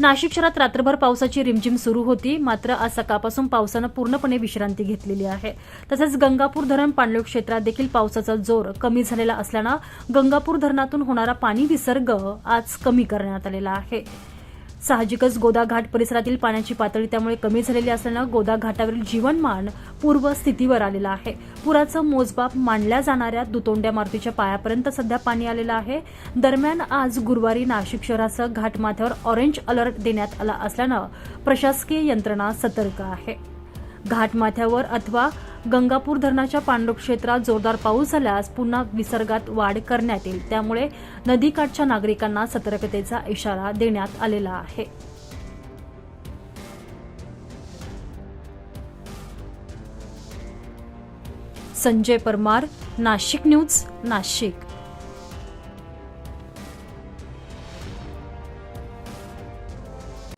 नाशिक शहरात रात्रभर पावसाची रिमझिम सुरू होती. मात्र आज सकाळपासून पावसानं पूर्णपणे विश्रांती घेतलेली आहे. तसेच गंगापूर धरण पाणलोट क्षेत्रात देखील पावसाचा जोर कमी झालेला असल्यानं गंगापूर धरणातून होणारा पाणी विसर्ग आज कमी करण्यात आलेला आहे. साहजिकच गोदा घाट परिसरातील पाण्याची पातळी त्यामुळे कमी झालेली असल्यानं गोदा घाटावरील जीवनमान पूर्व स्थितीवर आलेलं आहे. पुराचं मोजमाप मानल्या जाणाऱ्या दुतोंड्या मारुतीच्या पायापर्यंत सध्या पाणी आलेलं आहे. दरम्यान आज गुरुवारी नाशिक शहरासह घाटमाथ्यावर ऑरेंज अलर्ट देण्यात आला असल्यानं प्रशासकीय यंत्रणा सतर्क आहे. घाटमाथ्यावर अथवा गंगापूर धरणाच्या पाणलोट क्षेत्रात जोरदार पाऊस झाल्यास पुन्हा विसर्गात वाढ करण्यात येईल. त्यामुळे नदीकाठच्या नागरिकांना सतर्कतेचा इशारा देण्यात आलेला आहे. संजय परमार नाशिक न्यूज नाशिक.